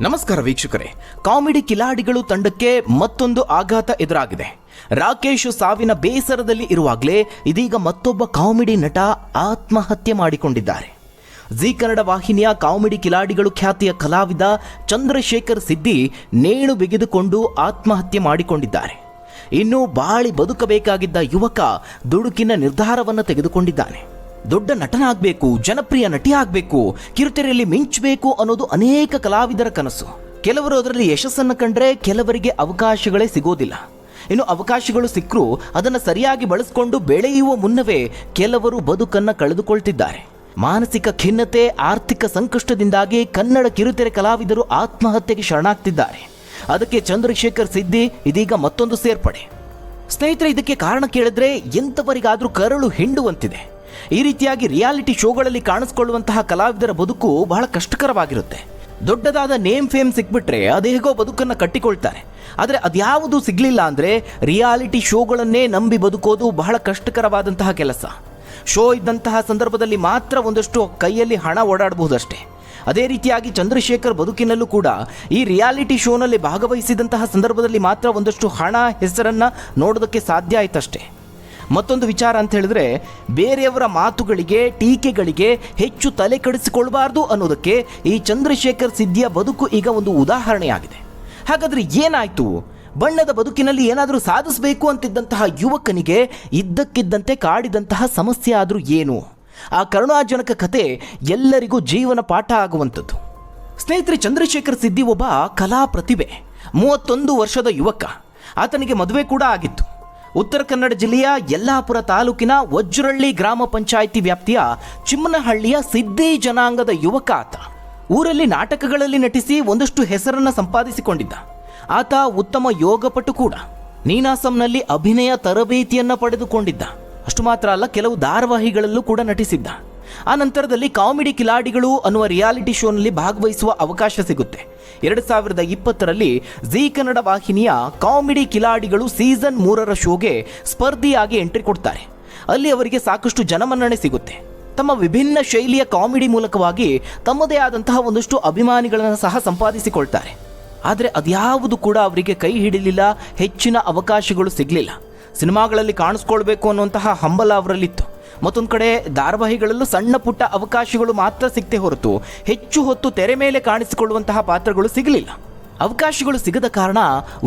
ನಮಸ್ಕಾರ ವೀಕ್ಷಕರೇ. ಕಾಮಿಡಿ ಕಿಲಾಡಿಗಳು ತಂಡಕ್ಕೆ ಮತ್ತೊಂದು ಆಘಾತ ಎದುರಾಗಿದೆ. ರಾಕೇಶ್ ಸಾವಿನ ಬೇಸರದಲ್ಲಿ ಇರುವಾಗಲೇ ಇದೀಗ ಮತ್ತೊಬ್ಬ ಕಾಮಿಡಿ ನಟ ಆತ್ಮಹತ್ಯೆ ಮಾಡಿಕೊಂಡಿದ್ದಾರೆ. ಜಿ ಕನ್ನಡ ವಾಹಿನಿಯ ಕಾಮಿಡಿ ಕಿಲಾಡಿಗಳು ಖ್ಯಾತಿಯ ಕಲಾವಿದ ಚಂದ್ರಶೇಖರ್ ಸಿದ್ದಿ ನೇಣು ಬಿಗಿದುಕೊಂಡು ಆತ್ಮಹತ್ಯೆ ಮಾಡಿಕೊಂಡಿದ್ದಾರೆ. ಇನ್ನು ಬಾಳಿ ಬದುಕಬೇಕಾಗಿದ್ದ ಯುವಕ ದುಡುಕಿನ ನಿರ್ಧಾರವನ್ನು ತೆಗೆದುಕೊಂಡಿದ್ದಾನೆ. ದೊಡ್ಡ ನಟನಾಗಬೇಕು, ಜನಪ್ರಿಯ ನಟಿ ಆಗಬೇಕು ಕಿರುತೆರೆಯಲ್ಲಿ ಮಿಂಚಬೇಕು ಅನ್ನೋದು ಅನೇಕ ಕಲಾವಿದರ ಕನಸು. ಕೆಲವರು ಅದರಲ್ಲಿ ಯಶಸ್ಸನ್ನು ಕಂಡ್ರೆ ಕೆಲವರಿಗೆ ಅವಕಾಶಗಳೇ ಸಿಗೋದಿಲ್ಲ. ಇನ್ನು ಅವಕಾಶಗಳು ಸಿಕ್ಕರೂ ಅದನ್ನು ಸರಿಯಾಗಿ ಬಳಸಿಕೊಂಡು ಬೆಳೆಯುವ ಮುನ್ನವೇ ಕೆಲವರು ಬದುಕನ್ನು ಕಳೆದುಕೊಳ್ತಿದ್ದಾರೆ. ಮಾನಸಿಕ ಖಿನ್ನತೆ, ಆರ್ಥಿಕ ಸಂಕಷ್ಟದಿಂದಾಗಿ ಕನ್ನಡ ಕಿರುತೆರೆ ಕಲಾವಿದರು ಆತ್ಮಹತ್ಯೆಗೆ ಶರಣಾಗ್ತಿದ್ದಾರೆ. ಅದಕ್ಕೆ ಚಂದ್ರಶೇಖರ್ ಸಿದ್ದಿ ಇದೀಗ ಮತ್ತೊಂದು ಸೇರ್ಪಡೆ. ಸ್ನೇಹಿತರೆ, ಇದಕ್ಕೆ ಕಾರಣ ಕೇಳಿದ್ರೆ ಎಂಥವರಿಗಾದರೂ ಕರಳು ಹಿಂಡುವಂತಿದೆ. ಈ ರೀತಿಯಾಗಿ ರಿಯಾಲಿಟಿ ಶೋಗಳಲ್ಲಿ ಕಾಣಿಸ್ಕೊಳ್ಳುವಂತಹ ಕಲಾವಿದರ ಬದುಕು ಬಹಳ ಕಷ್ಟಕರವಾಗಿರುತ್ತೆ. ದೊಡ್ಡದಾದ ನೇಮ್ ಫೇಮ್ ಸಿಕ್ಬಿಟ್ರೆ ಅದೇಗೋ ಬದುಕನ್ನು ಕಟ್ಟಿಕೊಳ್ತಾರೆ. ಆದರೆ ಅದ್ಯಾವುದು ಸಿಗಲಿಲ್ಲ ಅಂದರೆ ರಿಯಾಲಿಟಿ ಶೋಗಳನ್ನೇ ನಂಬಿ ಬದುಕೋದು ಬಹಳ ಕಷ್ಟಕರವಾದಂತಹ ಕೆಲಸ. ಶೋ ಇದ್ದಂತಹ ಸಂದರ್ಭದಲ್ಲಿ ಮಾತ್ರ ಒಂದಷ್ಟು ಕೈಯಲ್ಲಿ ಹಣ ಓಡಾಡಬಹುದಷ್ಟೇ. ಅದೇ ರೀತಿಯಾಗಿ ಚಂದ್ರಶೇಖರ್ ಬದುಕಿನಲ್ಲೂ ಕೂಡ ಈ ರಿಯಾಲಿಟಿ ಶೋನಲ್ಲಿ ಭಾಗವಹಿಸಿದಂತಹ ಸಂದರ್ಭದಲ್ಲಿ ಮಾತ್ರ ಒಂದಷ್ಟು ಹಣ, ಹೆಸರನ್ನು ನೋಡೋದಕ್ಕೆ ಸಾಧ್ಯ ಆಯ್ತಷ್ಟೇ. ಮತ್ತೊಂದು ವಿಚಾರ ಅಂತ ಹೇಳಿದ್ರೆ, ಬೇರೆಯವರ ಮಾತುಗಳಿಗೆ, ಟೀಕೆಗಳಿಗೆ ಹೆಚ್ಚು ತಲೆ ಕೆಡಿಸಿಕೊಳ್ಬಾರ್ದು ಅನ್ನೋದಕ್ಕೆ ಈ ಚಂದ್ರಶೇಖರ್ ಸಿದ್ಧಿಯ ಬದುಕು ಈಗ ಒಂದು ಉದಾಹರಣೆಯಾಗಿದೆ. ಹಾಗಾದ್ರೆ ಏನಾಯ್ತು? ಬಣ್ಣದ ಬದುಕಿನಲ್ಲಿ ಏನಾದರೂ ಸಾಧಿಸಬೇಕು ಅಂತಿದ್ದಂತಹ ಯುವಕನಿಗೆ ಇದ್ದಕ್ಕಿದ್ದಂತೆ ಕಾಡಿದಂತಹ ಸಮಸ್ಯೆ ಆದರೂ ಏನು? ಆ ಕರುಣಾಜನಕ ಕತೆ ಎಲ್ಲರಿಗೂ ಜೀವನ ಪಾಠ ಆಗುವಂಥದ್ದು. ಸ್ನೇಹಿತರೆ, ಚಂದ್ರಶೇಖರ್ ಸಿದ್ದಿ ಒಬ್ಬ ಕಲಾ ಪ್ರತಿಭೆ ಮೂವತ್ತೊಂದು ವರ್ಷದ ಯುವಕ. ಆತನಿಗೆ ಮದುವೆ ಕೂಡ ಆಗಿತ್ತು. ಉತ್ತರ ಕನ್ನಡ ಜಿಲ್ಲೆಯ ಯಲ್ಲಾಪುರ ತಾಲೂಕಿನ ವಜ್ರಳ್ಳಿ ಗ್ರಾಮ ಪಂಚಾಯಿತಿ ವ್ಯಾಪ್ತಿಯ ಚಿಮ್ಮನಹಳ್ಳಿಯ ಸಿದ್ದಿ ಜನಾಂಗದ ಯುವಕ ಆತ. ಊರಲ್ಲಿ ನಾಟಕಗಳಲ್ಲಿ ನಟಿಸಿ ಒಂದಷ್ಟು ಹೆಸರನ್ನು ಸಂಪಾದಿಸಿಕೊಂಡಿದ್ದ. ಆತ ಉತ್ತಮ ಯೋಗಪಟು ಕೂಡ. ನೀನಾಸಂನಲ್ಲಿ ಅಭಿನಯ ತರಬೇತಿಯನ್ನ ಪಡೆದುಕೊಂಡಿದ್ದ. ಅಷ್ಟು ಮಾತ್ರ ಅಲ್ಲ, ಕೆಲವು ಧಾರಾವಾಹಿಗಳಲ್ಲೂ ಕೂಡ ನಟಿಸಿದ್ದ. ಆ ನಂತರದಲ್ಲಿ ಕಾಮಿಡಿ ಕಿಲಾಡಿಗಳು ಅನ್ನುವ ರಿಯಾಲಿಟಿ ಶೋನಲ್ಲಿ ಭಾಗವಹಿಸುವ ಅವಕಾಶ ಸಿಗುತ್ತೆ. ಎರಡು ಸಾವಿರದ ಇಪ್ಪತ್ತರಲ್ಲಿ ಜಿ ಕನ್ನಡ ವಾಹಿನಿಯ ಕಾಮಿಡಿ ಕಿಲಾಡಿಗಳು ಸೀಸನ್ ಮೂರರ ಶೋಗೆ ಸ್ಪರ್ಧಿಯಾಗಿ ಎಂಟ್ರಿ ಕೊಡ್ತಾರೆ. ಅಲ್ಲಿ ಅವರಿಗೆ ಸಾಕಷ್ಟು ಜನಮನ್ನಣೆ ಸಿಗುತ್ತೆ. ತಮ್ಮ ವಿಭಿನ್ನ ಶೈಲಿಯ ಕಾಮಿಡಿ ಮೂಲಕವಾಗಿ ತಮ್ಮದೇ ಆದಂತಹ ಒಂದಷ್ಟು ಅಭಿಮಾನಿಗಳನ್ನು ಸಹ ಸಂಪಾದಿಸಿಕೊಳ್ತಾರೆ. ಆದರೆ ಅದ್ಯಾವುದು ಕೂಡ ಅವರಿಗೆ ಕೈ ಹಿಡಿಲಿಲ್ಲ, ಹೆಚ್ಚಿನ ಅವಕಾಶಗಳು ಸಿಗಲಿಲ್ಲ. ಸಿನಿಮಾಗಳಲ್ಲಿ ಕಾಣಿಸ್ಕೊಳ್ಬೇಕು ಅನ್ನುವಂತಹ ಹಂಬಲ ಅವರಲ್ಲಿತ್ತು. ಮತ್ತೊಂದು ಕಡೆ ಧಾರಾವಾಹಿಗಳಲ್ಲೂ ಸಣ್ಣ ಪುಟ್ಟ ಅವಕಾಶಗಳು ಮಾತ್ರ ಸಿಗದೆ ಹೊರತು ಹೆಚ್ಚು ಹೊತ್ತು ತೆರೆ ಮೇಲೆ ಕಾಣಿಸಿಕೊಳ್ಳುವಂತಹ ಪಾತ್ರಗಳು ಸಿಗಲಿಲ್ಲ. ಅವಕಾಶಗಳು ಸಿಗದ ಕಾರಣ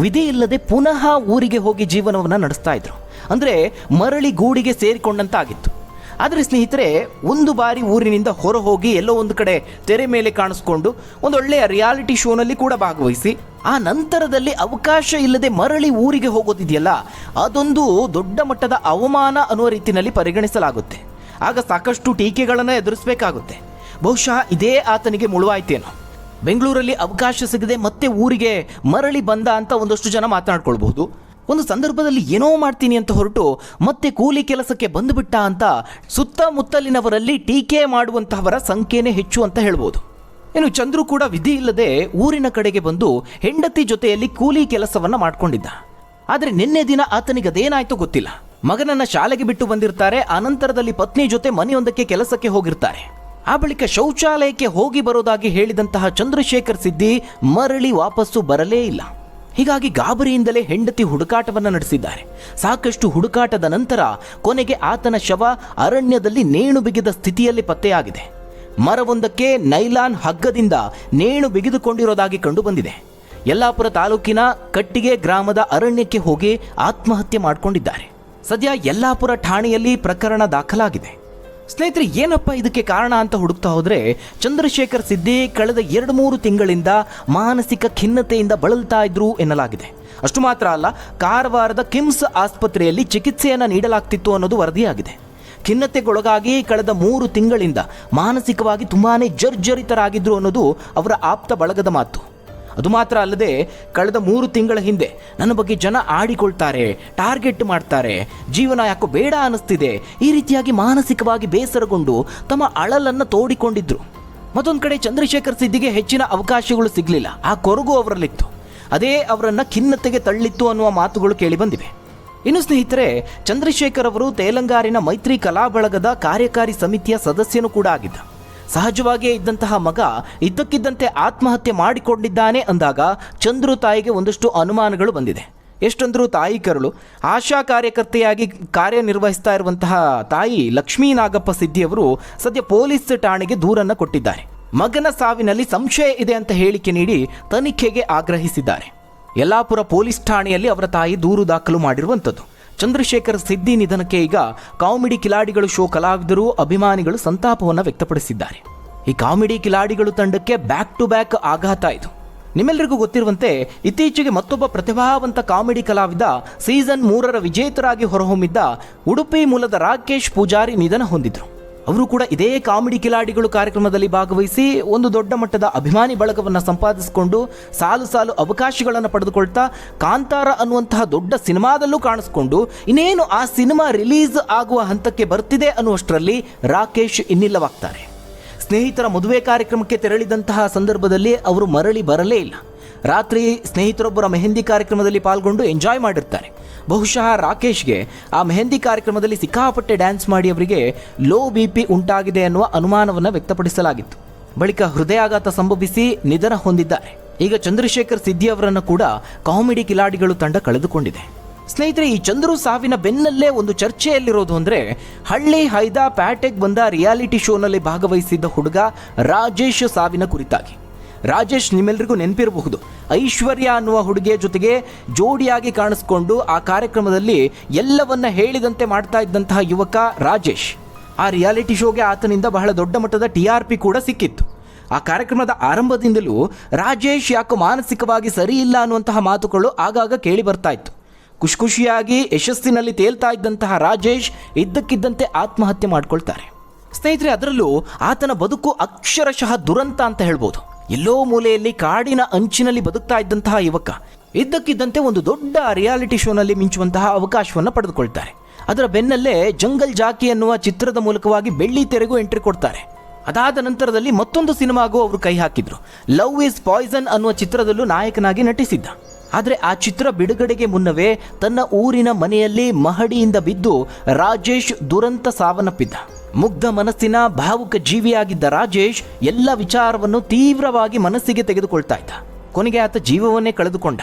ವಿಧಿ ಇಲ್ಲದೆ ಪುನಃ ಊರಿಗೆ ಹೋಗಿ ಜೀವನವನ್ನು ನಡೆಸ್ತಾ ಇದ್ರು. ಅಂದರೆ ಮರಳಿ ಗೂಡಿಗೆ ಸೇರಿಕೊಂಡಂತಾಗಿತ್ತು. ಆದರೆ ಸ್ನೇಹಿತರೆ, ಒಂದು ಬಾರಿ ಊರಿನಿಂದ ಹೊರ ಹೋಗಿ ಎಲ್ಲೋ ಒಂದು ಕಡೆ ತೆರೆ ಮೇಲೆ ಕಾಣಿಸ್ಕೊಂಡು ಒಂದೊಳ್ಳೆಯ ರಿಯಾಲಿಟಿ ಶೋನಲ್ಲಿ ಕೂಡ ಭಾಗವಹಿಸಿ, ಆ ನಂತರದಲ್ಲಿ ಅವಕಾಶ ಇಲ್ಲದೆ ಮರಳಿ ಊರಿಗೆ ಹೋಗೋದಿದೆಯಲ್ಲ, ಅದೊಂದು ದೊಡ್ಡ ಮಟ್ಟದ ಅವಮಾನ ಅನ್ನುವ ರೀತಿಯಲ್ಲಿ ಪರಿಗಣಿಸಲಾಗುತ್ತೆ. ಆಗ ಸಾಕಷ್ಟು ಟೀಕೆಗಳನ್ನು ಎದುರಿಸಬೇಕಾಗುತ್ತೆ. ಬಹುಶಃ ಇದೇ ಆತನಿಗೆ ಮುಳುವಾಯ್ತೇನೋ. ಬೆಂಗಳೂರಲ್ಲಿ ಅವಕಾಶ ಸಿಗದೆ ಮತ್ತೆ ಊರಿಗೆ ಮರಳಿ ಬಂದ ಅಂತ ಒಂದಷ್ಟು ಜನ ಮಾತನಾಡ್ಕೊಳ್ಬಹುದು. ಒಂದು ಸಂದರ್ಭದಲ್ಲಿ ಏನೋ ಮಾಡ್ತೀನಿ ಅಂತ ಹೊರಟು ಮತ್ತೆ ಕೂಲಿ ಕೆಲಸಕ್ಕೆ ಬಂದುಬಿಟ್ಟ ಅಂತ ಸುತ್ತಮುತ್ತಲಿನವರಲ್ಲಿ ಟೀಕೆ ಮಾಡುವಂತಹವರ ಸಂಖ್ಯೆನೇ ಹೆಚ್ಚು ಅಂತ ಹೇಳ್ಬೋದು. ಇನ್ನು ಚಂದ್ರು ಕೂಡ ವಿಧಿ ಇಲ್ಲದೆ ಊರಿನ ಕಡೆಗೆ ಬಂದು ಹೆಂಡತಿ ಜೊತೆಯಲ್ಲಿ ಕೂಲಿ ಕೆಲಸವನ್ನು ಮಾಡಿಕೊಂಡಿದ್ದ. ಆದರೆ ನಿನ್ನೆ ದಿನ ಆತನಿಗೆ ಅದೇನಾಯ್ತು ಗೊತ್ತಿಲ್ಲ. ಮಗನನ್ನ ಶಾಲೆಗೆ ಬಿಟ್ಟು ಬಂದಿರ್ತಾರೆ ಅನಂತರದಲ್ಲಿ ಪತ್ನಿ ಜೊತೆ ಮನೆಯೊಂದಕ್ಕೆ ಕೆಲಸಕ್ಕೆ ಹೋಗಿರ್ತಾರೆ. ಆ ಬಳಿಕ ಶೌಚಾಲಯಕ್ಕೆ ಹೋಗಿ ಬರೋದಾಗಿ ಹೇಳಿದಂತಹ ಚಂದ್ರಶೇಖರ್ ಸಿದ್ದಿ ಮರಳಿ ವಾಪಸ್ಸು ಬರಲೇ ಇಲ್ಲ. ಹೀಗಾಗಿ ಗಾಬರಿಯಿಂದಲೇ ಹೆಂಡತಿ ಹುಡುಕಾಟವನ್ನು ನಡೆಸಿದ್ದಾರೆ. ಸಾಕಷ್ಟು ಹುಡುಕಾಟದ ನಂತರ ಕೊನೆಗೆ ಆತನ ಶವ ಅರಣ್ಯದಲ್ಲಿ ನೇಣು ಬಿಗಿದ ಸ್ಥಿತಿಯಲ್ಲಿ ಪತ್ತೆಯಾಗಿದೆ. ಮರವೊಂದಕ್ಕೆ ನೈಲಾನ್ ಹಗ್ಗದಿಂದ ನೇಣು ಬಿಗಿದುಕೊಂಡಿರೋದಾಗಿ ಕಂಡುಬಂದಿದೆ. ಯಲ್ಲಾಪುರ ತಾಲೂಕಿನ ಕಟ್ಟಿಗೆ ಗ್ರಾಮದ ಅರಣ್ಯಕ್ಕೆ ಹೋಗಿ ಆತ್ಮಹತ್ಯೆ ಮಾಡಿಕೊಂಡಿದ್ದಾರೆ. ಸದ್ಯ ಯಲ್ಲಾಪುರ ಠಾಣೆಯಲ್ಲಿ ಪ್ರಕರಣ ದಾಖಲಾಗಿದೆ. ಸ್ನೇಹಿತರೆ, ಏನಪ್ಪ ಇದಕ್ಕೆ ಕಾರಣ ಅಂತ ಹುಡುಕ್ತಾ ಹೋದರೆ, ಚಂದ್ರಶೇಖರ್ ಸಿದ್ದಿ ಕಳೆದ ಎರಡು ಮೂರು ತಿಂಗಳಿಂದ ಮಾನಸಿಕ ಖಿನ್ನತೆಯಿಂದ ಬಳಲ್ತಾ ಇದ್ರು ಎನ್ನಲಾಗಿದೆ. ಅಷ್ಟು ಮಾತ್ರ ಅಲ್ಲ, ಕಾರವಾರದ ಕಿಮ್ಸ್ ಆಸ್ಪತ್ರೆಯಲ್ಲಿ ಚಿಕಿತ್ಸೆಯನ್ನು ನೀಡಲಾಗ್ತಿತ್ತು ಅನ್ನೋದು ವರದಿಯಾಗಿದೆ. ಖಿನ್ನತೆಗೊಳಗಾಗಿ ಕಳೆದ ಮೂರು ತಿಂಗಳಿಂದ ಮಾನಸಿಕವಾಗಿ ತುಂಬಾ ಜರ್ಜರಿತರಾಗಿದ್ರು ಅನ್ನೋದು ಅವರ ಆಪ್ತ ಬಳಗದ ಮಾತು. ಅದು ಮಾತ್ರ ಅಲ್ಲದೆ ಕಳೆದ ಮೂರು ತಿಂಗಳ ಹಿಂದೆ ನನ್ನ ಬಗ್ಗೆ ಜನ ಆಡಿಕೊಳ್ತಾರೆ, ಟಾರ್ಗೆಟ್ ಮಾಡ್ತಾರೆ. ಜೀವನ ಯಾಕೋ ಬೇಡ ಅನ್ನಿಸ್ತಿದೆ. ಈ ರೀತಿಯಾಗಿ ಮಾನಸಿಕವಾಗಿ ಬೇಸರಗೊಂಡು ತಮ್ಮ ಅಳಲನ್ನು ತೋಡಿಕೊಂಡಿದ್ರು. ಮತ್ತೊಂದು ಕಡೆ ಚಂದ್ರಶೇಖರ್ ಸಿದ್ದಿಗೆ ಹೆಚ್ಚಿನ ಅವಕಾಶಗಳು ಸಿಗಲಿಲ್ಲ. ಆ ಕೊರಗು ಅವರಲ್ಲಿತ್ತು. ಅದೇ ಅವರನ್ನು ಖಿನ್ನತೆಗೆ ತಳ್ಳಿತ್ತು ಅನ್ನುವ ಮಾತುಗಳು ಕೇಳಿಬಂದಿವೆ ಇನ್ನು ಸ್ನೇಹಿತರೆ, ಚಂದ್ರಶೇಖರ್ ಅವರು ತೇಲಂಗಾರಿನ ಮೈತ್ರಿ ಕಲಾ ಬಳಗದ ಕಾರ್ಯಕಾರಿ ಸಮಿತಿಯ ಸದಸ್ಯನೂ ಕೂಡ ಆಗಿದ್ದ. ಸಹಜವಾಗಿಯೇ ಇದ್ದಂತಹ ಮಗ ಇದ್ದಕ್ಕಿದ್ದಂತೆ ಆತ್ಮಹತ್ಯೆ ಮಾಡಿಕೊಂಡಿದ್ದಾನೆ ಅಂದಾಗ ಚಂದ್ರು ತಾಯಿಗೆ ಒಂದಷ್ಟು ಅನುಮಾನಗಳು ಬಂದಿದೆ. ಎಷ್ಟೊಂದರೂ ತಾಯಿ ಕರುಳು. ಆಶಾ ಕಾರ್ಯಕರ್ತೆಯಾಗಿ ಕಾರ್ಯನಿರ್ವಹಿಸ್ತಾ ಇರುವಂತಹ ತಾಯಿ ಲಕ್ಷ್ಮೀ ನಾಗಪ್ಪ ಸಿದ್ದಿಯವರು ಸದ್ಯ ಪೊಲೀಸ್ ಠಾಣೆಗೆ ದೂರನ್ನು ಕೊಟ್ಟಿದ್ದಾರೆ. ಮಗನ ಸಾವಿನಲ್ಲಿ ಸಂಶಯ ಇದೆ ಅಂತ ಹೇಳಿಕೆ ನೀಡಿ ತನಿಖೆಗೆ ಆಗ್ರಹಿಸಿದ್ದಾರೆ. ಯಲ್ಲಾಪುರ ಪೊಲೀಸ್ ಠಾಣೆಯಲ್ಲಿ ಅವರ ತಾಯಿ ದೂರು ದಾಖಲು ಮಾಡಿರುವಂಥದ್ದು. ಚಂದ್ರಶೇಖರ್ ಸಿದ್ದಿ ನಿಧನಕ್ಕೆ ಈಗ ಕಾಮಿಡಿ ಕಿಲಾಡಿಗಳು ಶೋ ಕಲಾವಿದರು, ಅಭಿಮಾನಿಗಳು ಸಂತಾಪವನ್ನು ವ್ಯಕ್ತಪಡಿಸಿದ್ದಾರೆ. ಈ ಕಾಮಿಡಿ ಕಿಲಾಡಿಗಳು ತಂಡಕ್ಕೆ ಬ್ಯಾಕ್ ಟು ಬ್ಯಾಕ್ ಆಘಾತ ಇದು. ನಿಮ್ಮೆಲ್ಲರಿಗೂ ಗೊತ್ತಿರುವಂತೆ, ಇತ್ತೀಚೆಗೆ ಮತ್ತೊಬ್ಬ ಪ್ರತಿಭಾವಂತ ಕಾಮಿಡಿ ಕಲಾವಿದ, ಸೀಸನ್ ಮೂರರ ವಿಜೇತರಾಗಿ ಹೊರಹೊಮ್ಮಿದ್ದ ಉಡುಪಿ ಮೂಲದ ರಾಕೇಶ್ ಪೂಜಾರಿ ನಿಧನ ಹೊಂದಿದ್ರು. ಅವರು ಕೂಡ ಇದೇ ಕಾಮಿಡಿ ಕಿಲಾಡಿಗಳು ಕಾರ್ಯಕ್ರಮದಲ್ಲಿ ಭಾಗವಹಿಸಿ ಒಂದು ದೊಡ್ಡ ಮಟ್ಟದ ಅಭಿಮಾನಿ ಬಳಗವನ್ನು ಸಂಪಾದಿಸಿಕೊಂಡು ಸಾಲು ಸಾಲು ಅವಕಾಶಗಳನ್ನು ಪಡೆದುಕೊಳ್ತಾ ಕಾಂತಾರ ಅನ್ನುವಂತಹ ದೊಡ್ಡ ಸಿನಿಮಾದಲ್ಲೂ ಕಾಣಿಸ್ಕೊಂಡು ಇನ್ನೇನು ಆ ಸಿನಿಮಾ ರಿಲೀಸ್ ಆಗುವ ಹಂತಕ್ಕೆ ಬರ್ತಿದೆ ಅನ್ನುವಷ್ಟರಲ್ಲಿ ರಾಕೇಶ್ ಇನ್ನಿಲ್ಲವಾಗ್ತಾರೆ. ಸ್ನೇಹಿತರ ಮದುವೆ ಕಾರ್ಯಕ್ರಮಕ್ಕೆ ತೆರಳಿದಂತಹ ಸಂದರ್ಭದಲ್ಲಿ ಅವರು ಮರಳಿ ಬರಲೇ ಇಲ್ಲ. ರಾತ್ರಿ ಸ್ನೇಹಿತರೊಬ್ಬರ ಮೆಹಂದಿ ಕಾರ್ಯಕ್ರಮದಲ್ಲಿ ಪಾಲ್ಗೊಂಡು ಎಂಜಾಯ್ ಮಾಡಿರ್ತಾರೆ. ಬಹುಶಃ ರಾಕೇಶ್ಗೆ ಆ ಮೆಹಂದಿ ಕಾರ್ಯಕ್ರಮದಲ್ಲಿ ಸಿಕ್ಕಾಪಟ್ಟೆ ಡ್ಯಾನ್ಸ್ ಮಾಡಿ ಅವರಿಗೆ ಲೋ ಬಿ ಪಿ ಉಂಟಾಗಿದೆ ಅನ್ನುವ ಅನುಮಾನವನ್ನು ವ್ಯಕ್ತಪಡಿಸಲಾಗಿತ್ತು. ಬಳಿಕ ಹೃದಯಾಘಾತ ಸಂಭವಿಸಿ ನಿಧನ ಹೊಂದಿದ್ದಾರೆ. ಈಗ ಚಂದ್ರಶೇಖರ್ ಸಿದ್ದಿ ಅವರನ್ನು ಕೂಡ ಕಾಮಿಡಿ ಕಿಲಾಡಿಗಳು ತಂಡ ಕಳೆದುಕೊಂಡಿದೆ. ಸ್ನೇಹಿತರೆ, ಈ ಚಂದ್ರು ಸಾವಿನ ಬೆನ್ನಲ್ಲೇ ಒಂದು ಚರ್ಚೆಯಲ್ಲಿರೋದು ಅಂದರೆ ಹಳ್ಳಿ ಹೈದಾ ಪ್ಯಾಟೆಗ್ ಬಂದ ರಿಯಾಲಿಟಿ ಶೋನಲ್ಲಿ ಭಾಗವಹಿಸಿದ್ದ ಹುಡುಗ ರಾಜೇಶ್ ಸಾವಿನ ಕುರಿತಾಗಿ. ರಾಜೇಶ್ ನಿಮ್ಮೆಲ್ಲರಿಗೂ ನೆನಪಿರಬಹುದು. ಐಶ್ವರ್ಯ ಅನ್ನುವ ಹುಡುಗಿಯ ಜೊತೆಗೆ ಜೋಡಿಯಾಗಿ ಕಾಣಿಸ್ಕೊಂಡು ಆ ಕಾರ್ಯಕ್ರಮದಲ್ಲಿ ಎಲ್ಲವನ್ನ ಹೇಳಿದಂತೆ ಮಾಡ್ತಾ ಇದ್ದಂತಹ ಯುವಕ ರಾಜೇಶ್. ಆ ರಿಯಾಲಿಟಿ ಶೋಗೆ ಆತನಿಂದ ಬಹಳ ದೊಡ್ಡ ಮಟ್ಟದ ಟಿ ಆರ್ ಪಿ ಕೂಡ ಸಿಕ್ಕಿತ್ತು. ಆ ಕಾರ್ಯಕ್ರಮದ ಆರಂಭದಿಂದಲೂ ರಾಜೇಶ್ ಯಾಕೋ ಮಾನಸಿಕವಾಗಿ ಸರಿ ಇಲ್ಲ ಅನ್ನುವಂತಹ ಮಾತುಗಳು ಆಗಾಗ ಕೇಳಿ ಬರ್ತಾ ಇತ್ತು. ಖುಷಿ ಖುಷಿಯಾಗಿ ಯಶಸ್ಸಿನಲ್ಲಿ ತೇಲ್ತಾ ಇದ್ದಂತಹ ರಾಜೇಶ್ ಇದ್ದಕ್ಕಿದ್ದಂತೆ ಆತ್ಮಹತ್ಯೆ ಮಾಡ್ಕೊಳ್ತಾರೆ. ಸ್ನೇಹಿತರೆ, ಅದರಲ್ಲೂ ಆತನ ಬದುಕು ಅಕ್ಷರಶಃ ದುರಂತ ಅಂತ ಹೇಳ್ಬೋದು. ಎಲ್ಲೋ ಮೂಲೆಯಲ್ಲಿ ಕಾಡಿನ ಅಂಚಿನಲ್ಲಿ ಬದುಕ್ತಾ ಇದ್ದಂತಹ ಯುವಕ, ಇದ್ದಕ್ಕಿದ್ದಂತೆ ಒಂದು ದೊಡ್ಡ ರಿಯಾಲಿಟಿ ಶೋನಲ್ಲಿ ಮಿಂಚುವಂತಹ ಅವಕಾಶವನ್ನು ಪಡೆದುಕೊಳ್ತಾರೆ. ಅದರ ಬೆನ್ನಲ್ಲೇ ಜಂಗಲ್ ಜಾಕಿ ಅನ್ನುವ ಚಿತ್ರದ ಮೂಲಕವಾಗಿ ಬೆಳ್ಳಿ ತೆರೆಗೂ ಎಂಟ್ರಿ ಕೊಡ್ತಾರೆ. ಅದಾದ ನಂತರದಲ್ಲಿ ಮತ್ತೊಂದು ಸಿನಿಮಾಗೂ ಅವರು ಕೈ ಹಾಕಿದ್ರು. ಲವ್ ಇಸ್ ಪಾಯ್ಸನ್ ಅನ್ನುವ ಚಿತ್ರದಲ್ಲೂ ನಾಯಕನಾಗಿ ನಟಿಸಿದ್ದ. ಆದರೆ ಆ ಚಿತ್ರ ಬಿಡುಗಡೆಗೆ ಮುನ್ನವೇ ತನ್ನ ಊರಿನ ಮನೆಯಲ್ಲಿ ಮಹಡಿಯಿಂದ ಬಿದ್ದು ರಾಜೇಶ್ ದುರಂತ ಸಾವನ್ನಪ್ಪಿದ್ದ. ಮುಗ್ಧ ಮನಸ್ಸಿನ ಭಾವುಕ ಜೀವಿಯಾಗಿದ್ದ ರಾಜೇಶ್ ಎಲ್ಲ ವಿಚಾರವನ್ನು ತೀವ್ರವಾಗಿ ಮನಸ್ಸಿಗೆ ತೆಗೆದುಕೊಳ್ತಾ ಇದ್ದ. ಕೊನೆಗೆ ಆತ ಜೀವವನ್ನೇ ಕಳೆದುಕೊಂಡ.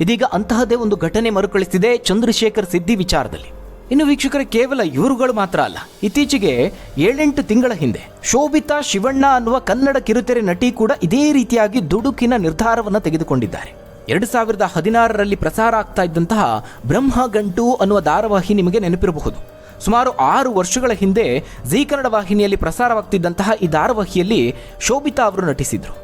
ಇದೀಗ ಅಂತಹದೇ ಒಂದು ಘಟನೆ ಮರುಕಳಿಸಿದೆ ಚಂದ್ರಶೇಖರ್ ಸಿದ್ದಿ ವಿಚಾರದಲ್ಲಿ. ಇನ್ನು ವೀಕ್ಷಕರ, ಕೇವಲ ಇವರುಗಳು ಮಾತ್ರ ಅಲ್ಲ, ಇತ್ತೀಚೆಗೆ ಏಳೆಂಟು ತಿಂಗಳ ಹಿಂದೆ ಶೋಭಿತಾ ಶಿವಣ್ಣ ಅನ್ನುವ ಕನ್ನಡ ಕಿರುತೆರೆ ನಟಿ ಕೂಡ ಇದೇ ರೀತಿಯಾಗಿ ದುಡುಕಿನ ನಿರ್ಧಾರವನ್ನು ತೆಗೆದುಕೊಂಡಿದ್ದಾರೆ. ಎರಡು ಸಾವಿರದ ಹದಿನಾರರಲ್ಲಿ ಪ್ರಸಾರ ಆಗ್ತಾ ಇದ್ದಂತಹ ಬ್ರಹ್ಮಗಂಟು ಅನ್ನುವ ಧಾರಾವಾಹಿ ನಿಮಗೆ ನೆನಪಿರಬಹುದು. ಸುಮಾರು ಆರು ವರ್ಷಗಳ ಹಿಂದೆ ಜೀ ಕನ್ನಡ ವಾಹಿನಿಯಲ್ಲಿ ಪ್ರಸಾರವಾಗ್ತಿದ್ದಂತಹ ಈ ಧಾರಾವಾಹಿಯಲ್ಲಿ ಶೋಭಿತಾ ಅವರು ನಟಿಸಿದರು.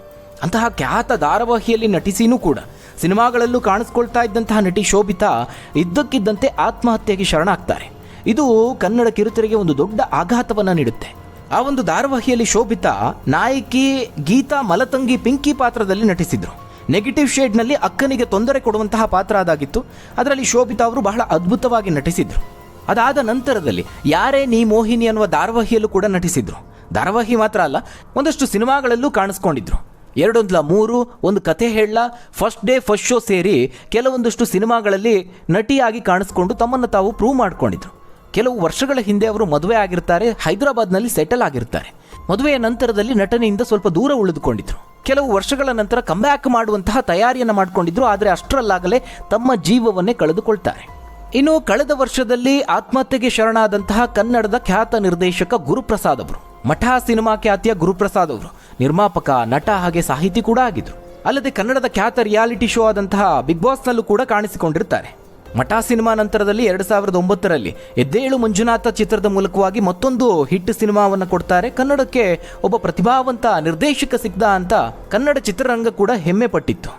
ಅಂತಹ ಖ್ಯಾತ ಧಾರಾವಾಹಿಯಲ್ಲಿ ನಟಿಸಿನೂ ಕೂಡ ಸಿನಿಮಾಗಳಲ್ಲೂ ಕಾಣಿಸ್ಕೊಳ್ತಾ ಇದ್ದಂತಹ ನಟಿ ಶೋಭಿತಾ ಇದ್ದಕ್ಕಿದ್ದಂತೆ ಆತ್ಮಹತ್ಯೆಗೆ ಶರಣಾಗ್ತಾರೆ. ಇದು ಕನ್ನಡ ಕಿರುತೆರೆಗೆ ಒಂದು ದೊಡ್ಡ ಆಘಾತವನ್ನು ನೀಡುತ್ತೆ. ಆ ಒಂದು ಧಾರಾವಾಹಿಯಲ್ಲಿ ಶೋಭಿತಾ ನಾಯಕಿ ಗೀತಾ ಮಲತಂಗಿ ಪಿಂಕಿ ಪಾತ್ರದಲ್ಲಿ ನಟಿಸಿದ್ರು. ನೆಗೆಟಿವ್ ಶೇಡ್ನಲ್ಲಿ ಅಕ್ಕನಿಗೆ ತೊಂದರೆ ಕೊಡುವಂತಹ ಪಾತ್ರ ಅದಾಗಿತ್ತು. ಅದರಲ್ಲಿ ಶೋಭಿತಾ ಅವರು ಬಹಳ ಅದ್ಭುತವಾಗಿ ನಟಿಸಿದರು. ಅದಾದ ನಂತರದಲ್ಲಿ ಯಾರೇ ನೀ ಮೋಹಿನಿ ಅನ್ನುವ ಧಾರಾವಾಹಿಯಲ್ಲೂ ಕೂಡ ನಟಿಸಿದ್ರು. ಧಾರಾವಾಹಿ ಮಾತ್ರ ಅಲ್ಲ, ಒಂದಷ್ಟು ಸಿನಿಮಾಗಳಲ್ಲೂ ಕಾಣಿಸ್ಕೊಂಡಿದ್ರು. ಎರಡೊಂದ್ಲ ಮೂರು, ಒಂದು ಕಥೆ ಹೇಳ ಫಸ್ಟ್ ಡೇ ಫಸ್ಟ್ ಶೋ ಸೇರಿ ಕೆಲವೊಂದಷ್ಟು ಸಿನಿಮಾಗಳಲ್ಲಿ ನಟಿಯಾಗಿ ಕಾಣಿಸ್ಕೊಂಡು ತಮ್ಮನ್ನು ತಾವು ಪ್ರೂವ್ ಮಾಡಿಕೊಂಡಿದ್ರು. ಕೆಲವು ವರ್ಷಗಳ ಹಿಂದೆ ಅವರು ಮದುವೆ ಆಗಿರ್ತಾರೆ, ಹೈದರಾಬಾದ್ನಲ್ಲಿ ಸೆಟಲ್ ಆಗಿರ್ತಾರೆ. ಮದುವೆಯ ನಂತರದಲ್ಲಿ ನಟನೆಯಿಂದ ಸ್ವಲ್ಪ ದೂರ ಉಳಿದುಕೊಂಡಿದ್ರು. ಕೆಲವು ವರ್ಷಗಳ ನಂತರ ಕಂಬ್ಯಾಕ್ ಮಾಡುವಂತಹ ತಯಾರಿಯನ್ನು ಮಾಡಿಕೊಂಡಿದ್ರು, ಆದರೆ ಅಷ್ಟರಲ್ಲಾಗಲೇ ತಮ್ಮ ಜೀವವನ್ನೇ ಕಳೆದುಕೊಳ್ತಾರೆ. ಇನ್ನು ಕಳೆದ ವರ್ಷದಲ್ಲಿ ಆತ್ಮಹತ್ಯೆಗೆ ಶರಣಾದಂತಹ ಕನ್ನಡದ ಖ್ಯಾತ ನಿರ್ದೇಶಕ ಗುರುಪ್ರಸಾದ್ ಅವರು, ಮಠ ಸಿನಿಮಾ ಖ್ಯಾತಿಯ ಗುರುಪ್ರಸಾದ್ ಅವರು, ನಿರ್ಮಾಪಕ, ನಟ ಹಾಗೆ ಸಾಹಿತಿ ಕೂಡ ಆಗಿದ್ರು. ಅಲ್ಲದೆ ಕನ್ನಡದ ಖ್ಯಾತ ರಿಯಾಲಿಟಿ ಶೋ ಆದಂತಹ ಬಿಗ್ ಬಾಸ್ನಲ್ಲೂ ಕೂಡ ಕಾಣಿಸಿಕೊಂಡಿರ್ತಾರೆ. ಮಠ ಸಿನಿಮಾ ನಂತರದಲ್ಲಿ ಎರಡು ಸಾವಿರದ ಒಂಬತ್ತರಲ್ಲಿ ಎದ್ದೇಳು ಮಂಜುನಾಥ ಚಿತ್ರದ ಮೂಲಕವಾಗಿ ಮತ್ತೊಂದು ಹಿಟ್ ಸಿನಿಮಾವನ್ನು ಕೊಡ್ತಾರೆ. ಕನ್ನಡಕ್ಕೆ ಒಬ್ಬ ಪ್ರತಿಭಾವಂತ ನಿರ್ದೇಶಕ ಸಿಗ್ದ ಅಂತ ಕನ್ನಡ ಚಿತ್ರರಂಗ ಕೂಡ ಹೆಮ್ಮೆ ಪಟ್ಟಿತ್ತು.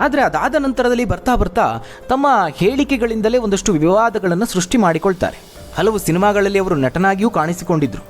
ಆದರೆ ಅದಾದ ನಂತರದಲ್ಲಿ ಬರ್ತಾ ಬರ್ತಾ ತಮ್ಮ ಹೇಳಿಕೆಗಳಿಂದಲೇ ಒಂದಷ್ಟು ವಿವಾದಗಳನ್ನು ಸೃಷ್ಟಿ ಮಾಡಿಕೊಳ್ತಾರೆ. ಹಲವು ಸಿನಿಮಾಗಳಲ್ಲಿ ಅವರು ನಟನಾಗಿಯೂ ಕಾಣಿಸಿಕೊಂಡಿದ್ರು.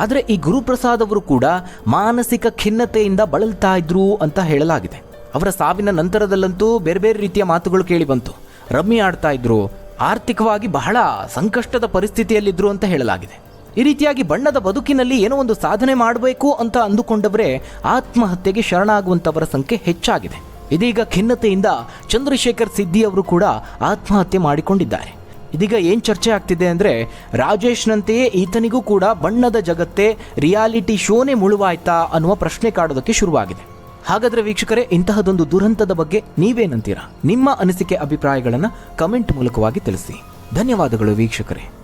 ಆದರೆ ಈ ಗುರುಪ್ರಸಾದ್ ಅವರು ಕೂಡ ಮಾನಸಿಕ ಖಿನ್ನತೆಯಿಂದ ಬಳಲ್ತಾ ಇದ್ರು ಅಂತ ಹೇಳಲಾಗಿದೆ. ಅವರ ಸಾವಿನ ನಂತರದಲ್ಲಂತೂ ಬೇರೆ ಬೇರೆ ರೀತಿಯ ಮಾತುಗಳು ಕೇಳಿ ಬಂತು. ರಮ್ಮಿ ಆಡ್ತಾ ಇದ್ರು. ಆರ್ಥಿಕವಾಗಿ ಬಹಳ ಸಂಕಷ್ಟದ ಪರಿಸ್ಥಿತಿಯಲ್ಲಿದ್ದರು ಅಂತ ಹೇಳಲಾಗಿದೆ. ಈ ರೀತಿಯಾಗಿ ಬಣ್ಣದ ಬದುಕಿನಲ್ಲಿ ಏನೋ ಒಂದು ಸಾಧನೆ ಮಾಡಬೇಕು ಅಂತ ಅಂದುಕೊಂಡವರೇ ಆತ್ಮಹತ್ಯೆಗೆ ಶರಣಾಗುವಂಥವರ ಸಂಖ್ಯೆ ಹೆಚ್ಚಾಗಿದೆ. ಇದೀಗ ಖಿನ್ನತೆಯಿಂದ ಚಂದ್ರಶೇಖರ್ ಸಿದ್ದಿ ಅವರು ಕೂಡ ಆತ್ಮಹತ್ಯೆ ಮಾಡಿಕೊಂಡಿದ್ದಾರೆ. ಇದೀಗ ಏನ್ ಚರ್ಚೆ ಆಗ್ತಿದೆ ಅಂದ್ರೆ ರಾಜೇಶ್ನಂತೆಯೇ ಈತನಿಗೂ ಕೂಡ ಬಣ್ಣದ ಜಗತ್ತೇ ರಿಯಾಲಿಟಿ ಶೋನೇ ಮುಳುವಾಯ್ತಾ ಅನ್ನುವ ಪ್ರಶ್ನೆ ಕಾಡೋದಕ್ಕೆ ಶುರುವಾಗಿದೆ. ಹಾಗಾದ್ರೆ ವೀಕ್ಷಕರೇ ಇಂತಹದೊಂದು ದುರಂತದ ಬಗ್ಗೆ ನೀವೇನಂತೀರಾ? ನಿಮ್ಮ ಅನಿಸಿಕೆ ಅಭಿಪ್ರಾಯಗಳನ್ನು ಕಮೆಂಟ್ ಮೂಲಕವಾಗಿ ತಿಳಿಸಿ. ಧನ್ಯವಾದಗಳು ವೀಕ್ಷಕರೇ.